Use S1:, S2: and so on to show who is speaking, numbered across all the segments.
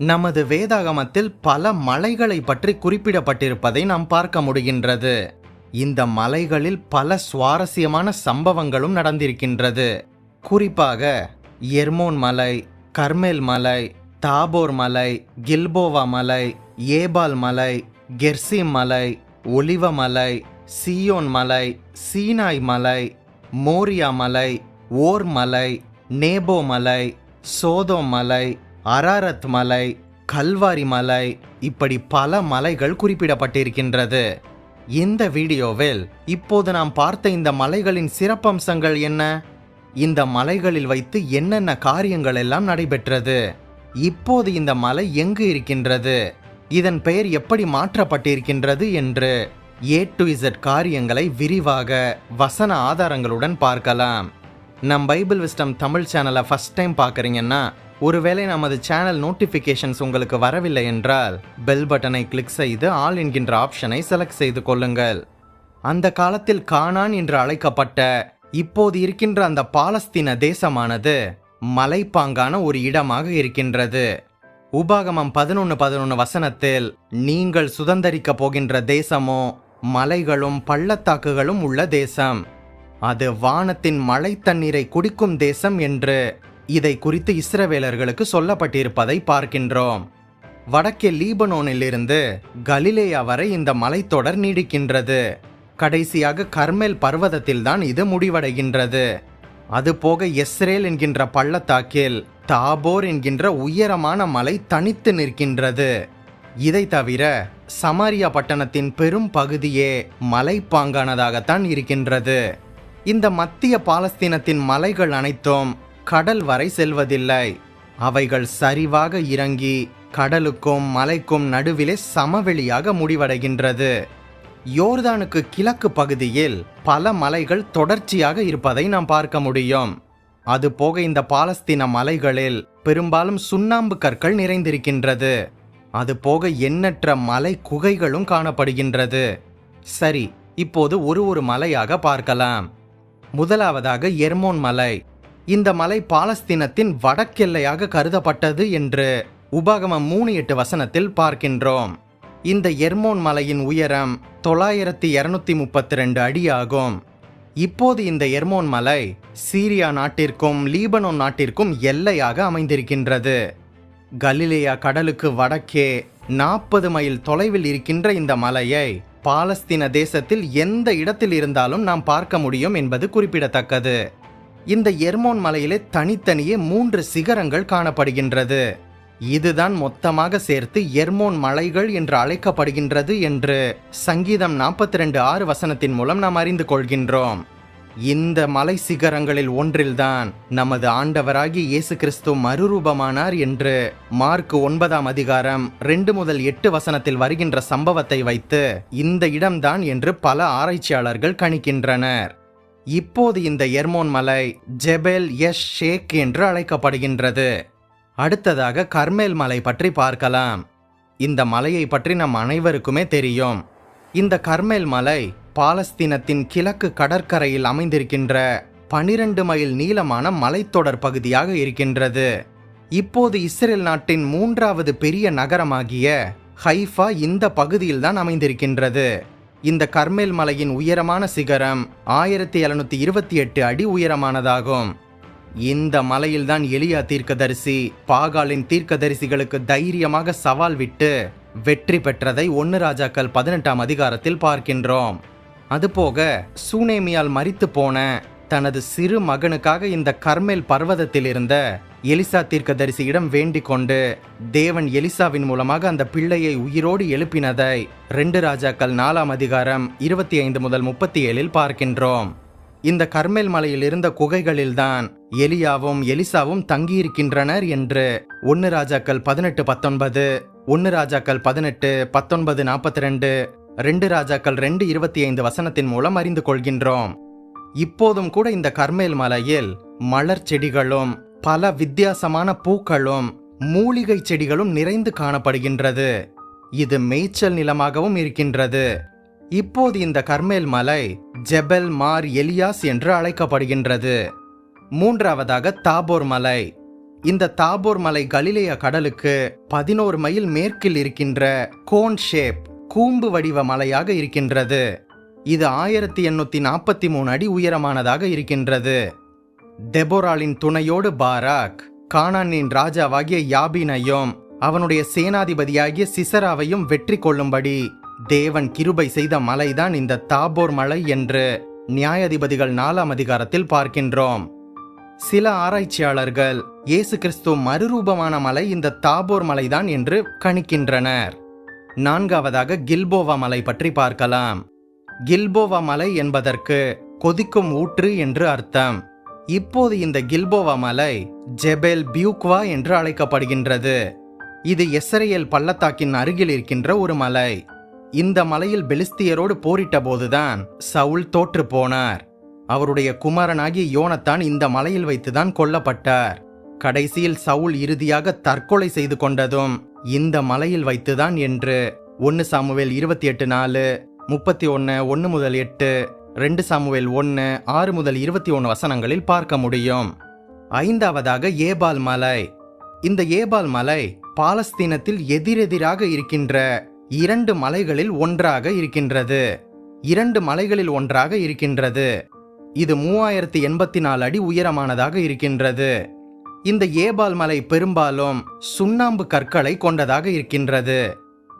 S1: நமது வேதாகமத்தில் பல மலைகளை பற்றி குறிப்பிடப்பட்டிருப்பதை நாம் பார்க்க முடிகின்றது. இந்த மலைகளில் பல சுவாரஸ்யமான சம்பவங்களும் நடந்திருக்கின்றது. குறிப்பாக எர்மோன் மலை கர்மேல் மலை தாபோர் மலை கில்போவா மலை ஏபால் மலை கெர்சிம் மலை ஒலிவ மலை சியோன் மலை சீனாய் மலை மோரியா மலை ஓர் மலை நேபோ மலை சோதோ மலை அராரத் மலை கல்வாரி மலை இப்படி பல மலைகள் குறிப்பிடப்பட்டிருக்கின்றது. இந்த வீடியோவில் இப்போது நாம் பார்த்த இந்த மலைகளின் சிறப்பம்சங்கள் என்ன? இந்த மலைகளில் வைத்து என்னென்ன காரியங்கள் எல்லாம் நடைபெற்றது? இப்போது இந்த மலை எங்கு இருக்கின்றது? இதன் பெயர் எப்படி மாற்றப்பட்டிருக்கின்றது என்று ஏ டு இசட் காரியங்களை விரிவாக வசன ஆதாரங்களுடன் பார்க்கலாம். நம் பைபிள் விஸ்டம் தமிழ் சேனலை ஃபர்ஸ்ட் டைம் பார்க்குறீங்கன்னா ஒருவேளை நமது சேனல் நோட்டிஃபிகேஷன்ஸ் உங்களுக்கு வரவில்லை என்றால் பெல் பட்டனை கிளிக் செய்து ஆல் என்கின்ற ஆப்ஷனை செலக்ட் செய்து கொள்ளுங்கள். அந்த காலத்தில் கானான் என்று அழைக்கப்பட்ட இப்போது இருக்கின்ற அந்த பாலஸ்தீன தேசமானது மலைப்பாங்கான ஒரு இடமாக இருக்கின்றது. உபாகமம் பதினொன்று பதினொன்று வசனத்தில் நீங்கள் சுதந்திரிக்க போகின்ற தேசமோ மலைகளும் பள்ளத்தாக்குகளும் உள்ள தேசம். அது வானத்தின் மழை தண்ணீரை குடிக்கும் தேசம் என்று இதை குறித்து இஸ்ரவேலர்களுக்கு சொல்லப்பட்டிருப்பதை பார்க்கின்றோம். வடக்கே லீபனோனிலிருந்து கலிலேயா வரை இந்த மலைத்தொடர் நீடிக்கின்றது. கடைசியாக கர்மேல் பர்வதத்தில்தான் இது முடிவடைகின்றது. அதுபோக எஸ்ரேல் என்கின்ற பள்ளத்தாக்கில் தாபோர் என்கின்ற உயரமான மலை தனித்து நிற்கின்றது. இதை தவிர சமாரியா பட்டணத்தின் பெரும் பகுதியே மலைப்பாங்கானதாகத்தான் இருக்கின்றது. இந்த மத்திய பாலஸ்தீனத்தின் மலைகள் அனைத்தும் கடல் வரை செல்வதில்லை. அவைகள் சரிவாக இறங்கி கடலுக்கும் மலைக்கும் நடுவிலே சமவெளியாக முடிவடைகின்றது. யோர்தானுக்கு கிழக்கு பகுதியில் பல மலைகள் தொடர்ச்சியாக இருப்பதை நாம் பார்க்க முடியும். அதுபோக இந்த பாலஸ்தீன மலைகளில் பெரும்பாலும் சுண்ணாம்பு கற்கள் நிறைந்திருக்கின்றது. அதுபோக எண்ணற்ற மலை குகைகளும் காணப்படுகின்றது. சரி இப்போது ஒரு ஒரு மலையாக பார்க்கலாம். முதலாவதாக எர்மோன் மலை. இந்த மலை பாலஸ்தீனத்தின் வடக்கெல்லையாக கருதப்பட்டது என்று உபாகமம் மூணு எட்டு வசனத்தில் பார்க்கின்றோம். இந்த எர்மோன் மலையின் உயரம் தொள்ளாயிரத்தி இரநூத்தி முப்பத்தி ரெண்டு அடி ஆகும் இப்போது இந்த எர்மோன் மலை சீரியா நாட்டிற்கும் லீபனோன் நாட்டிற்கும் எல்லையாக அமைந்திருக்கின்றது. கலிலேயா கடலுக்கு வடக்கே நாற்பது மைல் தொலைவில் இருக்கின்ற இந்த மலையை பாலஸ்தீன தேசத்தில் எந்த இடத்தில் இருந்தாலும் நாம் பார்க்க முடியும் என்பது குறிப்பிடத்தக்கது. இந்த எர்மோன் மலையிலே தனித்தனியே மூன்று சிகரங்கள் காணப்படுகின்றது. இதுதான் மொத்தமாக சேர்த்து எர்மோன் மலைகள் என்று அழைக்கப்படுகின்றது என்று சங்கீதம் நாற்பத்தி ரெண்டு ஆறு வசனத்தின் மூலம் நாம் அறிந்து கொள்கின்றோம். இந்த மலை சிகரங்களில் ஒன்றில்தான் நமது ஆண்டவராகி இயேசு கிறிஸ்து மறுரூபமானார் என்று மார்க் ஒன்பதாம் அதிகாரம் ரெண்டு முதல் எட்டு வசனத்தில் வருகின்ற சம்பவத்தை வைத்து இந்த இடம்தான் என்று பல ஆராய்ச்சியாளர்கள் கணிக்கின்றனர். இப்போது இந்த எர்மோன் மலை ஜெபெல் எஸ் ஷேக் என்று அழைக்கப்படுகின்றது. அடுத்ததாக கர்மேல் மலை பற்றி பார்க்கலாம். இந்த மலையை பற்றி நம் அனைவருக்குமே தெரியும். இந்த கர்மேல் மலை பாலஸ்தீனத்தின் கிழக்கு கடற்கரையில் அமைந்திருக்கின்ற பனிரெண்டு மைல் நீளமான மலைத்தொடர் பகுதியாக இருக்கின்றது. இப்போது இஸ்ரேல் நாட்டின் மூன்றாவது பெரிய நகரமாகிய ஹைஃபா இந்த பகுதியில்தான் அமைந்திருக்கின்றது. இந்த கர்மேல் மலையின் உயரமான சிகரம் ஆயிரத்தி எழுநூத்தி இருபத்தி எட்டு அடி உயரமானதாகும். இந்த மலையில்தான் எலியா தீர்க்கதரிசி பாகாலின் தீர்க்கதரிசிகளுக்கு தைரியமாக சவால் விட்டு வெற்றி பெற்றதை ஒன்னு ராஜாக்கள் பதினெட்டாம் அதிகாரத்தில் பார்க்கின்றோம். அதுபோக சூனேமியால் மறித்து போன தனது சிறு மகனுக்காக இந்த கர்மேல் பர்வதத்தில் இருந்த எலிசா தீர்க்கதரிசியிடம் வேண்டிக் கொண்டு தேவன் எலிசாவின் மூலமாக அந்த பிள்ளையை உயிரோடு எழுப்பினதை ரெண்டு ராஜாக்கள் நாலாம் அதிகாரம் இருபத்தி ஐந்து முதல் முப்பத்தி ஏழில் பார்க்கின்றோம். இந்த கர்மேல் மலையில் இருந்த குகைகளில்தான் எலியாவும் எலிசாவும் தங்கியிருக்கின்றனர் என்று ஒன்னு ராஜாக்கள் பதினெட்டு பத்தொன்பது ஒன்னு ராஜாக்கள் பதினெட்டு பத்தொன்பது நாற்பத்தி ரெண்டு ரெண்டு ராஜாக்கள் ரெண்டு இருபத்தி ஐந்து வசனத்தின் மூலம் அறிந்து கொள்கின்றோம். இப்போதும் கூட இந்த கர்மேல் மலையில் மலர் செடிகளும் பல வித்தியாசமான பூக்களும் மூலிகை செடிகளும் நிறைந்து காணப்படுகின்றது. இது மேய்ச்சல் நிலமாகவும் இருக்கின்றது. இப்போது இந்த கர்மேல் மலை ஜெபல் மார் எலியாஸ் என்று அழைக்கப்படுகின்றது. மூன்றாவதாக தாபோர் மலை. இந்த தாபோர் மலை கலிலேய கடலுக்கு பதினோரு மைல் மேற்கில் இருக்கின்ற கோன் ஷேப் கூம்பு வடிவ மலையாக இருக்கின்றது. இது ஆயிரத்தி எண்ணூத்தி நாற்பத்தி மூணு அடி உயரமானதாக இருக்கின்றது. டெபோராலின் துணையோடு பாராக் கானானின் ராஜாவாகிய யாபீனையும் அவனுடைய சேனாதிபதியாகிய சிசராவையும் வெற்றி கொள்ளும்படி தேவன் கிருபை செய்த மலைதான் இந்த தாபோர் மலை என்று நியாயாதிபதிகள் நாலாம் அதிகாரத்தில் பார்க்கின்றோம். சில ஆராய்ச்சியாளர்கள் இயேசு கிறிஸ்து மறுரூபமான மலை இந்த தாபோர் மலைதான் என்று கணிக்கின்றனர். நான்காவதாக கில்போவா மலை பற்றி பார்க்கலாம். கில்போவா மலை என்பதற்கு கொதிக்கும் ஊற்று என்று அர்த்தம். இப்போது இந்த கில்போவா மலை ஜெபெல் பியூக்வா என்று அழைக்கப்படுகின்றது. இது எஸ்ரேல் பள்ளத்தாக்கின் அருகில் இருக்கின்ற ஒரு மலை. இந்த மலையில் பெலிஸ்தியரோடு போரிட்ட போதுதான் சவுல் தோற்று போனார். அவருடைய குமாரனாகிய யோனத்தான் இந்த மலையில் வைத்துதான் கொல்லப்பட்டார். கடைசியில் சவுல் இறுதியாக தற்கொலை செய்து கொண்டதும் இந்த மலையில் வைத்துதான் என்று ஒன்னு சாமுவேல் இருபத்தி எட்டு நாலு முப்பத்தி ஒன்று ஒன்று முதல் எட்டு ரெண்டு சாமுவேல் ஒன்று ஆறு முதல் இருபத்தி ஒன்று வசனங்களில் பார்க்க முடியும். ஐந்தாவதாக ஏபால் மலை. இந்த ஏபால் மலை பாலஸ்தீனத்தில் எதிரெதிராக இருக்கின்ற இரண்டு மலைகளில் ஒன்றாக இருக்கின்றது. இரண்டு மலைகளில் ஒன்றாக இருக்கின்றது. இது மூவாயிரத்தி எண்பத்தி நாலு அடி உயரமானதாக இருக்கின்றது. இந்த ஏபால் மலை பெரும்பாலும் சுண்ணாம்பு கற்களை கொண்டதாக இருக்கின்றது.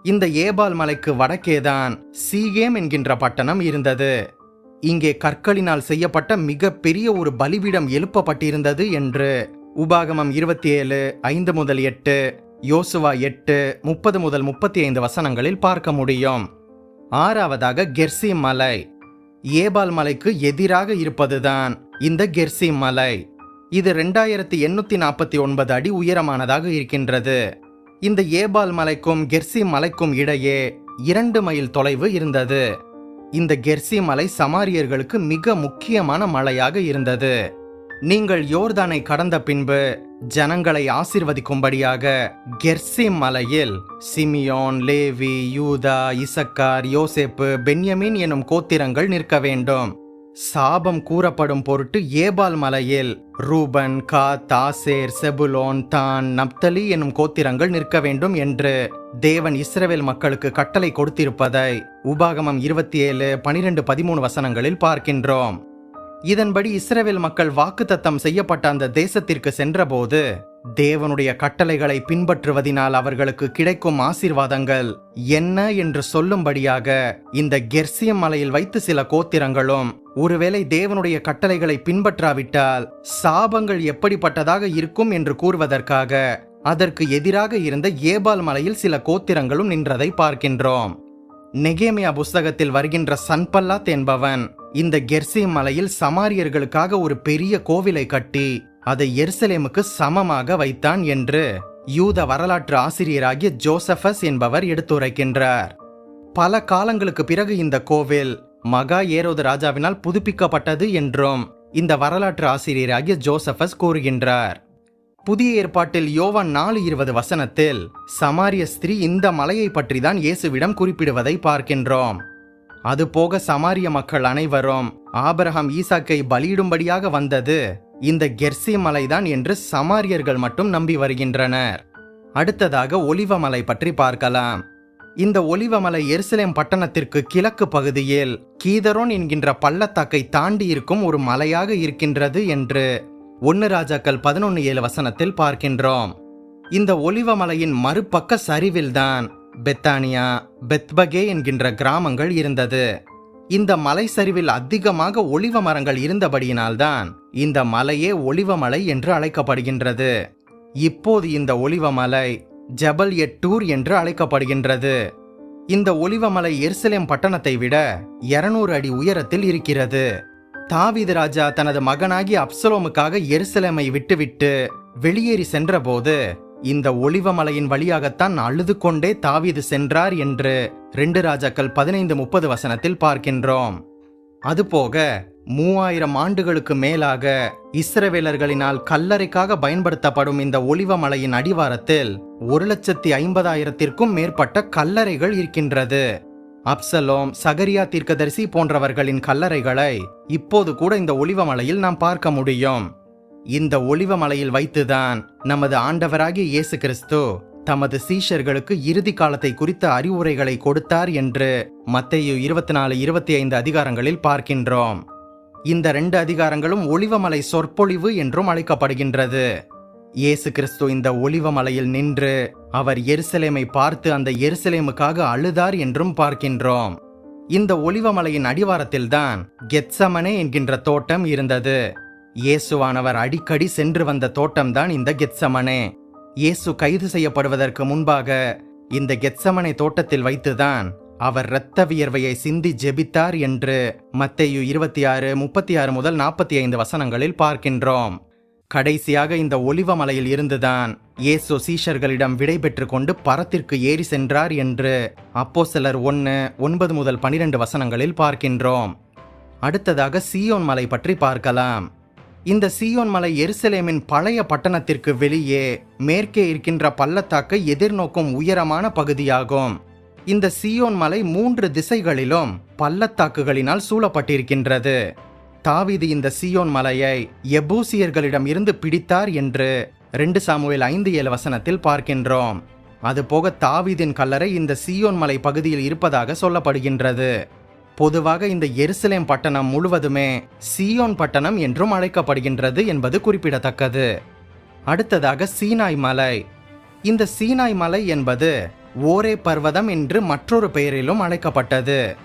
S1: இந்த ஏபால் மலைக்கு வடக்கேதான் சீகேம் என்கின்ற பட்டணம் இருந்தது. இங்கே கற்களினால் செய்யப்பட்ட மிக பெரிய ஒரு பலிபீடம் எழுப்பப்பட்டிருந்தது என்று உபாகமம் இருபத்தி ஏழு ஐந்து முதல் எட்டு யோசுவா எட்டு முப்பது முதல் முப்பத்தி ஐந்து வசனங்களில் பார்க்க முடியும். ஆறாவதாக கெர்சிம் மலை. ஏபால் மலைக்கு எதிராக இருப்பதுதான் இந்த கெர்சிம் மலை. இது ரெண்டாயிரத்தி எண்ணூத்தி நாற்பத்தி ஒன்பது அடி உயரமானதாக இருக்கின்றது. இந்த ஏபால் மலைக்கும் கெர்சி மலைக்கும் இடையே இரண்டு மைல் தொலைவு இருந்தது. இந்த கெர்சி மலை சமாரியர்களுக்கு மிக முக்கியமான மலையாக இருந்தது. நீங்கள் யோர்தானை கடந்த பின்பு ஜனங்களை ஆசிர்வதிக்கும்படியாக கெர்சிம் மலையில் சிமியோன் லேவி யூதா இசக்கார் யோசேப்பு பென்யமின் எனும் கோத்திரங்கள் நிற்க வேண்டும். சாபம் கூறப்படும் பொருட்டு ஏபால் மலையில் ரூபன் கா தாசேர் செபுலோன் தான் நப்தலி எனும் கோத்திரங்கள் நிற்க வேண்டும் என்று தேவன் இஸ்ரவேல் மக்களுக்கு கட்டளை கொடுத்திருப்பதை உபாகமம் இருபத்தி ஏழு பனிரெண்டு பதிமூணு வசனங்களில் பார்க்கின்றோம். இதன்படி இஸ்ரவேல் மக்கள் வாக்குத்தத்தம் செய்யப்பட்ட அந்த தேசத்திற்கு சென்றபோது தேவனுடைய கட்டளைகளை பின்பற்றுவதினால் அவர்களுக்கு கிடைக்கும் ஆசீர்வாதங்கள் என்ன என்று சொல்லும்படியாக இந்த கெர்சியம் மலையில் வைத்து சில கோத்திரங்களும் ஒருவேளை தேவனுடைய கட்டளைகளை பின்பற்றாவிட்டால் சாபங்கள் எப்படிப்பட்டதாக இருக்கும் என்று கூறுவதற்காக அதற்கு எதிராக இருந்த ஏபால் மலையில் சில கோத்திரங்களும் நின்றதை பார்க்கின்றோம். நெகேமியா புஸ்தகத்தில் வருகின்ற சன்பல்லாத் என்பவன் இந்த கெர்சிம் மலையில் சமாரியர்களுக்காக ஒரு பெரிய கோவிலை கட்டி அதை எருசலேமுக்கு சமமாக வைத்தான் என்று யூத வரலாற்று ஆசிரியராகிய ஜோசபஸ் என்பவர் எடுத்துரைக்கின்றார். பல காலங்களுக்கு பிறகு இந்த கோவில் மகா ஏரோது ராஜாவினால் புதுப்பிக்கப்பட்டது என்றும் இந்த வரலாற்று ஆசிரியராகிய ஜோசபஸ் கூறுகின்றார். புதிய ஏற்பாட்டில் யோவான் நாலு இருபது வசனத்தில் சமாரிய ஸ்திரீ இந்த மலையை பற்றி தான் இயேசுவிடம் குறிப்பிடுவதை பார்க்கின்றோம். அதுபோக சமாரிய மக்கள் அனைவரும் ஆபரகம் ஈசாக்கை பலியிடும்படியாக வந்தது. இந்த கெர்சி மலைதான் என்று சமாரியர்கள் மட்டும் நம்பி வருகின்றனர். அடுத்ததாக ஒலிவமலை பற்றி பார்க்கலாம். இந்த ஒலிவமலை எருசலேம் பட்டணத்திற்கு கிழக்கு பகுதியில் கீதரோன் என்கின்ற பள்ளத்தாக்கை தாண்டி இருக்கும் ஒரு மலையாக இருக்கின்றது என்று ஒன்னு ராஜாக்கள் பதினொன்று ஏழு வசனத்தில் பார்க்கின்றோம். இந்த ஒலிவமலையின் மறுபக்க சரிவில்தான் பெத்தானியா பெத்பகே என்கின்ற கிராமங்கள் இருந்தது. இந்த மலை சரிவில் அதிகமாக ஒளிவ மரங்கள் இருந்தபடியினால்தான் இந்த மலையே ஒளிவமலை என்று அழைக்கப்படுகின்றது. இப்போது இந்த ஒளிவமலை ஜபல் எட்டூர் என்று அழைக்கப்படுகின்றது. இந்த ஒளிவமலை எருசலேம் பட்டணத்தை விட இருநூறு அடி உயரத்தில் இருக்கிறது. தாவீது ராஜா தனது மகனாகி அப்சலோமுக்காக எருசலேமை விட்டுவிட்டு வெளியேறி சென்றபோது இந்த ஒளிவமலையின் வழியாகத்தான் அழுது கொண்டே தாவீது சென்றார் என்று ரெண்டு ராஜாக்கள் பதினைந்து முப்பது வசனத்தில் பார்க்கின்றோம். அதுபோக மூவாயிரம் ஆண்டுகளுக்கு மேலாக இஸ்ரவேலர்களினால் கல்லறைக்காக பயன்படுத்தப்படும் இந்த ஒளிவமலையின் அடிவாரத்தில் ஒரு லட்சத்தி ஐம்பதாயிரத்திற்கும் மேற்பட்ட கல்லறைகள் இருக்கின்றது. அப்சலோம் சகரியா தீர்க்கதரிசி போன்றவர்களின் கல்லறைகளை இப்போது கூட இந்த ஒளிவமலையில் நாம் பார்க்க முடியும். இந்த ஒளிவமலையில் வைத்துதான் நமது ஆண்டவராகிய இயேசு கிறிஸ்து தமது சீஷர்களுக்கு இறுதி காலத்தை குறித்த அறிவுரைகளை கொடுத்தார் என்று மத்தையு இருபத்தி நாலு இருபத்தி ஐந்து அதிகாரங்களில் பார்க்கின்றோம். இந்த ரெண்டு அதிகாரங்களும் ஒளிவமலை சொற்பொழிவு என்றும் அழைக்கப்படுகின்றது. இயேசு கிறிஸ்து இந்த ஒளிவமலையில் நின்று அவர் எருசலேமை பார்த்து அந்த எருசலேமுக்காக அழுதார் என்றும் பார்க்கின்றோம். இந்த ஒளிவமலையின் அடிவாரத்தில்தான் கெத்சமனே என்கின்ற தோட்டம் இருந்தது. இயேசுவானவர் அடிக்கடி சென்று வந்த தோட்டம்தான் இந்த கெத்சமனே. இயேசு கைது செய்யப்படுவதற்கு முன்பாக இந்த கெத்சமனை தோட்டத்தில் வைத்துதான் அவர் இரத்த வியர்வையை சிந்தி ஜெபித்தார் என்று மத்தேயு இருபத்தி ஆறு முப்பத்தி ஆறு முதல் நாற்பத்தி ஐந்து வசனங்களில் பார்க்கின்றோம். கடைசியாக இந்த ஒலிவமலையில் இருந்துதான் இயேசு சீஷர்களிடம் விடை பெற்று கொண்டு பரத்திற்கு ஏறி சென்றார் என்று அப்போ சிலர் ஒன்று ஒன்பது முதல் பனிரெண்டு வசனங்களில் பார்க்கின்றோம். அடுத்ததாக சியோன் மலை பற்றி பார்க்கலாம். இந்த சீயோன் மலை எருசலேமின் பழைய பட்டணத்திற்கு வெளியே மேற்கே இருக்கின்ற பள்ளத்தாக்கை எதிர்நோக்கும் உயரமான பகுதியாகும். இந்த சீயோன் மலை மூன்று திசைகளிலும் பள்ளத்தாக்குகளினால் சூழப்பட்டிருக்கின்றது. தாவிது இந்த சீயோன் மலையை எபூசியர்களிடம் இருந்து பிடித்தார் என்று ரெண்டு சாமுவேல் ஐந்து ஏழு வசனத்தில் பார்க்கின்றோம். அதுபோக தாவீதின் கல்லறை இந்த சீயோன் மலை பகுதியில் இருப்பதாக சொல்லப்படுகின்றது. பொதுவாக இந்த எருசலேம் பட்டணம் முழுவதுமே சியோன் பட்டணம் என்றும் அழைக்கப்படுகின்றது என்பது குறிப்பிடத்தக்கது. அடுத்ததாக சீனாய் மலை. இந்த சீனாய் மலை என்பது ஓரே பர்வதம் என்று மற்றொரு பெயரிலும் அழைக்கப்பட்டது.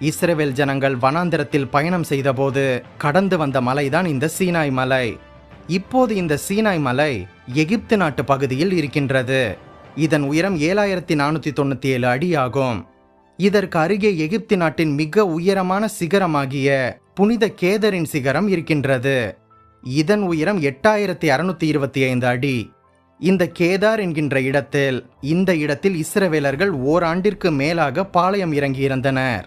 S1: இஸ்ரேவேல் ஜனங்கள் வனாந்திரத்தில் பயணம் செய்தபோது கடந்து வந்த மலைதான் இந்த சீனாய் மலை. இப்போது இந்த சீனாய் மலை எகிப்து நாட்டு பகுதியில் இருக்கின்றது. இதன் உயரம் ஏழாயிரத்தி நானூற்றி தொண்ணூற்றி ஏழு அடி ஆகும். இதற்கு அருகே எகிப்து நாட்டின் மிக உயரமான சிகரமாகிய புனித கேதரின் சிகரம் இருக்கின்றது. இதன் உயரம் எட்டாயிரத்தி அறுநூத்தி இருபத்தி ஐந்து அடி. இந்த கேதார் என்கின்ற இடத்தில் இந்த இடத்தில் இஸ்ரவேலர்கள் ஓராண்டிற்கு மேலாக பாளையம் இறங்கியிருந்தனர்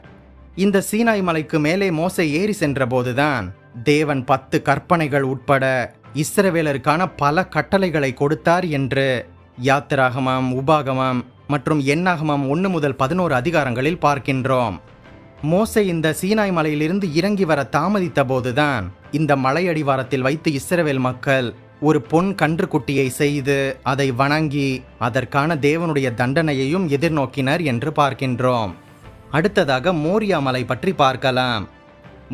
S1: இந்த சீனாய் மலைக்கு மேலே மோசை ஏறி சென்றபோதுதான் தேவன் பத்து கற்பனைகள் உட்பட இஸ்ரவேலருக்கான பல கட்டளைகளை கொடுத்தார் என்று யாத்திராகமம் உபாகமம் மற்றும் எண்ணாகமம் ஒன்று முதல் பதினோரு அதிகாரங்களில் பார்க்கின்றோம். மோசை இந்த சீனாய் மலையிலிருந்து இறங்கி வர தாமதித்த போதுதான் இந்த மலையடிவாரத்தில் வைத்து இஸ்ரவேல் மக்கள் ஒரு பொன் கன்றுக்குட்டியை செய்து அதை வணங்கி அதற்கான தேவனுடைய தண்டனையையும் எதிர்நோக்கினர் என்று பார்க்கின்றோம். அடுத்ததாக மோரியா மலை பற்றி பார்க்கலாம்.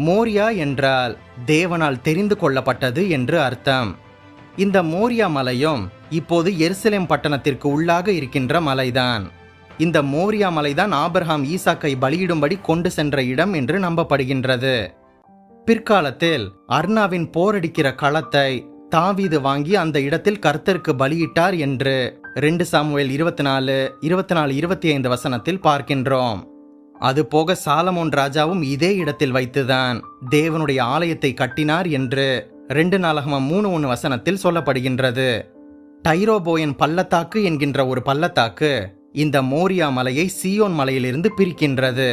S1: மோரியா என்றால் தேவனால் தெரிந்து கொள்ளப்பட்டது என்று அர்த்தம். இந்த மோரியா மலையும் இப்போது எருசலேம் பட்டணத்திற்கு உள்ளாக இருக்கின்ற மலைதான். இந்த மோரியா மலைதான் ஆபர்ஹாம் ஈசாக்கை பலியிடும்படி கொண்டு சென்ற இடம் என்று நம்பப்படுகின்றது. பிற்காலத்தில் அர்னாவின் போரடிக்கிற களத்தை தாவீது வாங்கி அந்த இடத்தில் கர்த்தருக்கு பலியிட்டார் என்று ரெண்டு சாமுவேல் இருபத்தி நாலு இருபத்தி நாலு இருபத்தி ஐந்து வசனத்தில் பார்க்கின்றோம். அதுபோக சாலமோன் ராஜாவும் இதே இடத்தில் வைத்துதான் தேவனுடைய ஆலயத்தை கட்டினார் என்று ரெண்டு நாளகமம் மூணு ஒன்று வசனத்தில் சொல்லப்படுகின்றது. டைரோபோயன் பள்ளத்தாக்கு என்கின்ற ஒரு பள்ளத்தாக்கு இந்த மோரியா மலையை சியோன் மலையிலிருந்து பிரிக்கின்றது.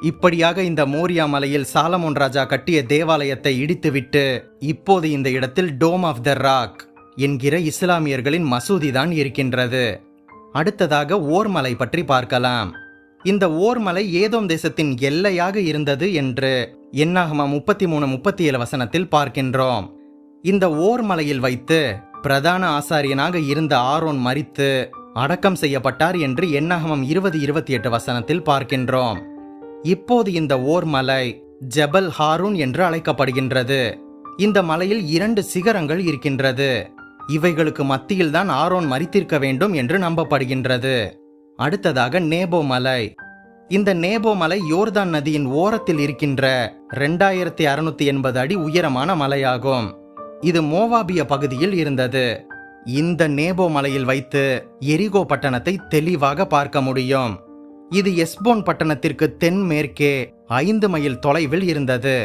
S1: இப்படியாக இந்த மோரியா மலையில் சாலமோன் ராஜா கட்டிய தேவாலயத்தை இடித்துவிட்டு இப்போது இந்த இடத்தில் டோம் ஆஃப் த ராக் என்கிற இஸ்லாமியர்களின் மசூதி தான் இருக்கின்றது. அடுத்ததாக ஓர்மலை பற்றி பார்க்கலாம். இந்த ஓர்மலை ஏதோம் தேசத்தின் எல்லையாக இருந்தது என்று என்னாகமா முப்பத்தி மூணு முப்பத்தி ஏழு வசனத்தில் பார்க்கின்றோம். இந்த ஓர்மலையில் வைத்து பிரதான ஆசாரியனாக இருந்த ஆரோன் மறித்து அடக்கம் செய்யப்பட்டார் என்று என்னாகமம் இருபது இருபத்தி எட்டு வசனத்தில் பார்க்கின்றோம். இப்போது இந்த ஓர் மலை ஜபல் ஹாரூன் என்று அழைக்கப்படுகின்றது. இந்த மலையில் இரண்டு சிகரங்கள் இருக்கின்றது. இவைகளுக்கு மத்தியில்தான் ஆரோன் மறித்திருக்க வேண்டும் என்று நம்பப்படுகின்றது. அடுத்ததாக நேபோ மலை. இந்த நேபோ மலை யோர்தான் நதியின் ஓரத்தில் இருக்கின்ற ரெண்டாயிரத்தி அறுநூத்தி எண்பது அடி உயரமான மலையாகும். இது மோவாபிய பகுதியில் இருந்தது. இந்த நேபோ மலையில் வைத்து எரிகோ பட்டணத்தை தெளிவாக பார்க்க முடியும். இது எஸ்போன் பட்டணத்திற்கு தென்மேற்கே ஐந்து மைல் தொலைவில் இருந்தது.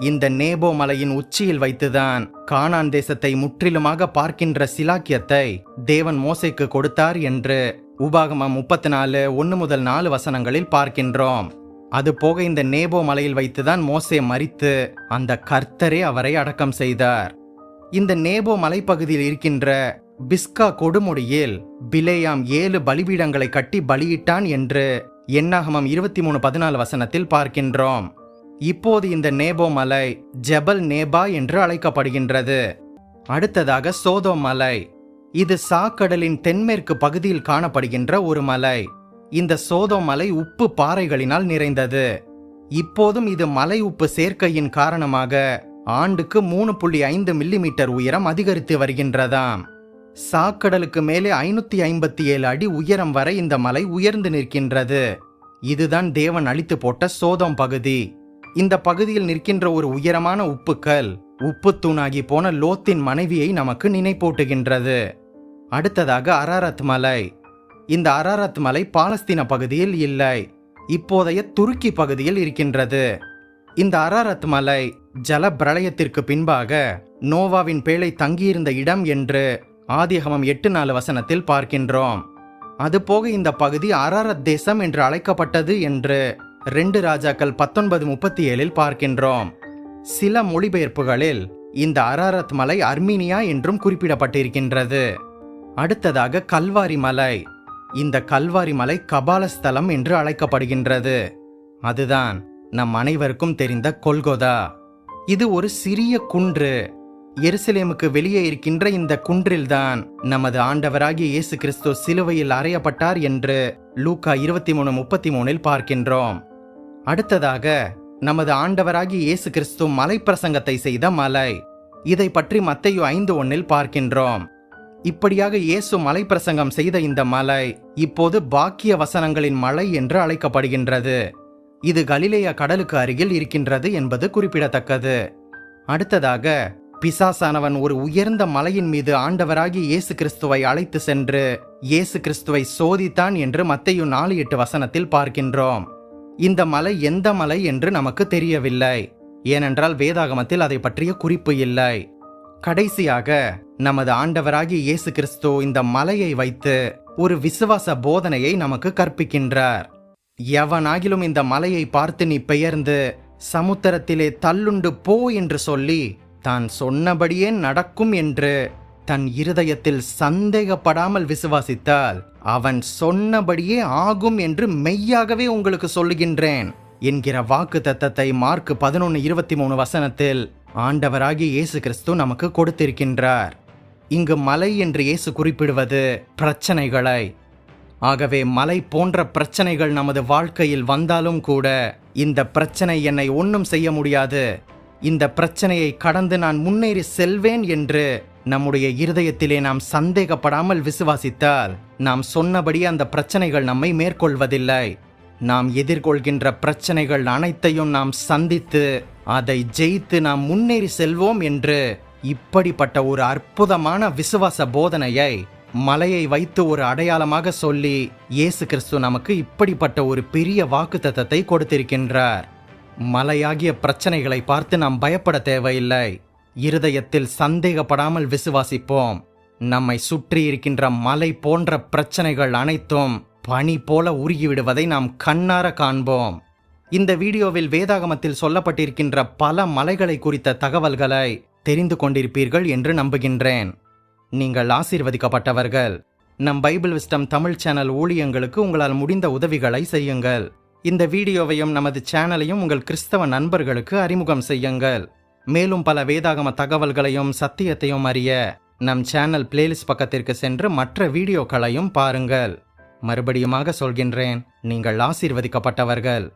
S1: இந்த நேபோ மலையின் உச்சியில் வைத்துதான் கானான் தேசத்தை முற்றிலுமாக பார்க்கின்ற சிலாக்கியத்தை தேவன் மோசைக்கு கொடுத்தார் என்று உபாகமம் முப்பத்தி நாலு ஒன்று முதல் நாலு வசனங்களில் பார்க்கின்றோம். அது போக இந்த நேபோ மலையில் வைத்துதான் மோசே மரித்து அந்த கர்த்தரே அவரை அடக்கம் செய்தார். இந்த நேபோ மலைப்பகுதியில் இருக்கின்ற பிஸ்கா கொடுமுடியில் பிலேயாம் ஏழு பலிபீடங்களை கட்டி பலியிட்டான் என்று எண்ணாகமம் இருபத்தி மூணு பதினாலு வசனத்தில் பார்க்கின்றோம். இப்போது இந்த நேபோ மலை ஜபல் நேபா என்று அழைக்கப்படுகின்றது. அடுத்ததாக சோதோ மலை. இது சாக்கடலின் தென்மேற்கு பகுதியில் காணப்படுகின்ற ஒரு மலை. இந்த சோதோ மலை உப்பு பாறைகளினால் நிறைந்தது. இப்போதும் இது மலை உப்பு சேர்க்கையின் காரணமாக ஆண்டுக்கு மூணு புள்ளி ஐந்து மில்லிமீட்டர் உயரம் அதிகரித்து வருகின்றதாம். சாக்கடலுக்கு மேலே ஐநூத்தி ஐம்பத்தி ஏழு அடி உயரம் வரை இந்த மலை உயர்ந்து நிற்கின்றது. இதுதான் தேவன் அழித்து போட்ட சோதம் பகுதி. இந்த பகுதியில் நிற்கின்ற ஒரு உயரமான உப்புக்கல் உப்பு தூணாகி போன லோத்தின் மனைவியை நமக்கு நினைப்பூட்டுகின்றது. அடுத்ததாக அராரத் மலை. இந்த அராரத் மலை பாலஸ்தீன பகுதியில் இல்லை. இப்போதைய துருக்கி பகுதியில் இருக்கின்றது. இந்த அராரத் மலை ஜல பிரளயத்திற்கு பின்பாக நோவாவின் பேழை தங்கியிருந்த இடம் என்று ஆதிகமம் எட்டு நாலு வசனத்தில் பார்க்கின்றோம். அதுபோக இந்த பகுதி அரரத் தேசம் என்று அழைக்கப்பட்டது என்று ரெண்டு ராஜாக்கள் பத்தொன்பது முப்பத்தி ஏழில் பார்க்கின்றோம். சில மொழிபெயர்ப்புகளில் இந்த அரரத் மலை அர்மீனியா என்றும் குறிப்பிடப்பட்டிருக்கின்றது. அடுத்ததாக கல்வாரி மலை. இந்த கல்வாரி மலை கபாலஸ்தலம் என்று அழைக்கப்படுகின்றது. அதுதான் நம் அனைவருக்கும் தெரிந்த கொல்கொதா. இது ஒரு சிறிய குன்று. எருசலேமுக்கு வெளியே இருக்கின்ற இந்த குன்றில்தான் நமது ஆண்டவராகிய இயேசு கிறிஸ்து சிலுவையில் அறையப்பட்டார் என்று லூக்கா இருபத்தி மூணு முப்பத்தி மூணில் பார்க்கின்றோம். அடுத்ததாக நமது ஆண்டவராகிய இயேசு கிறிஸ்து மலைப்பிரசங்கத்தை செய்த மலை. இதை பற்றி மத்தையு ஐந்து ஒன்னில் பார்க்கின்றோம். இப்படியாக இயேசு மலைப்பிரசங்கம் செய்த இந்த மலை இப்போது பாக்கிய வசனங்களின் மலை என்று அழைக்கப்படுகின்றது. இது கலிலேயா கடலுக்கு அருகில் இருக்கின்றது என்பது குறிப்பிடத்தக்கது. அடுத்ததாக பிசாசானவன் ஒரு உயர்ந்த மலையின் மீது ஆண்டவராகி இயேசு கிறிஸ்துவை அழைத்து சென்று இயேசு கிறிஸ்துவை சோதித்தான் என்று மத்தையு நாலு எட்டு வசனத்தில் பார்க்கின்றோம். இந்த மலை எந்த மலை என்று நமக்கு தெரியவில்லை. ஏனென்றால் வேதாகமத்தில் அதை பற்றிய குறிப்பு இல்லை. கடைசியாக நமது ஆண்டவராகி இயேசு கிறிஸ்து இந்த மலையை வைத்து ஒரு விசுவாச போதனையை நமக்கு கற்பிக்கின்றார். எவனாகிலும் இந்த மலையை பார்த்து நீ பெயர்ந்து சமுத்திரத்திலே தள்ளுண்டு போ என்று சொல்லி தான் சொன்னபடியே நடக்கும் என்று தன் இருதயத்தில் சந்தேகப்படாமல் விசுவாசித்தால் அவன் சொன்னபடியே ஆகும் என்று மெய்யாகவே உங்களுக்கு சொல்லுகின்றேன் என்கிற வாக்கு தத்தத்தை மார்க் பதினொன்று இருபத்தி மூணு வசனத்தில் ஆண்டவராகி இயேசு கிறிஸ்து நமக்கு கொடுத்திருக்கின்றார். இங்கு மலை என்று இயேசு குறிப்பிடுவது பிரச்சனைகளை ஆகவே மலை போன்ற பிரச்சனைகள் நமது வாழ்க்கையில் வந்தாலும் கூட இந்த பிரச்சனை என்னை ஒன்றும் செய்ய முடியாது. இந்த பிரச்சனையை கடந்து நான் முன்னேறி செல்வேன் என்று நம்முடைய இருதயத்திலே நாம் சந்தேகப்படாமல் விசுவாசித்தால் நாம் சொன்னபடி அந்த பிரச்சனைகள் நம்மை மேற்கொள்வதில்லை. நாம் எதிர்கொள்கின்ற பிரச்சனைகள் அனைத்தையும் நாம் சந்தித்து அதை ஜெயித்து நாம் முன்னேறி செல்வோம் என்று இப்படிப்பட்ட ஒரு அற்புதமான விசுவாச போதனையை மலையை வைத்து ஒரு அடையாளமாக சொல்லி இயேசு கிறிஸ்து நமக்கு இப்படிப்பட்ட ஒரு பெரிய வாக்குத்தத்தை கொடுத்திருக்கின்றார். மலையாகிய பிரச்சனைகளை பார்த்து நாம் பயப்பட தேவையில்லை. இருதயத்தில் சந்தேகப்படாமல் விசுவாசிப்போம். நம்மை சுற்றி இருக்கின்ற மலை போன்ற பிரச்சனைகள் அனைத்தும் பனி போல உருகிவிடுவதை நாம் கண்ணார காண்போம். இந்த வீடியோவில் வேதாகமத்தில் சொல்லப்பட்டிருக்கின்ற பல மலைகளை குறித்த தகவல்களை தெரிந்து கொண்டிருப்பீர்கள் என்று நம்புகின்றேன். நீங்கள் ஆசீர்வதிக்கப்பட்டவர்கள். நம் பைபிள் விஸ்டம் தமிழ் சேனல் ஊழியங்களுக்கு உங்களால் முடிந்த உதவிகளை செய்யுங்கள். இந்த வீடியோவையும் நமது சேனலையும் உங்கள் கிறிஸ்தவ நண்பர்களுக்கு அறிமுகம் செய்யுங்கள். மேலும் பல வேதாகம தகவல்களையும் சத்தியத்தையும் அறிய நம் சேனல் பிளேலிஸ்ட் பக்கத்திற்கு சென்று மற்ற வீடியோக்களையும் பாருங்கள். மறுபடியுமாக சொல்கின்றேன் நீங்கள் ஆசீர்வதிக்கப்பட்டவர்கள்.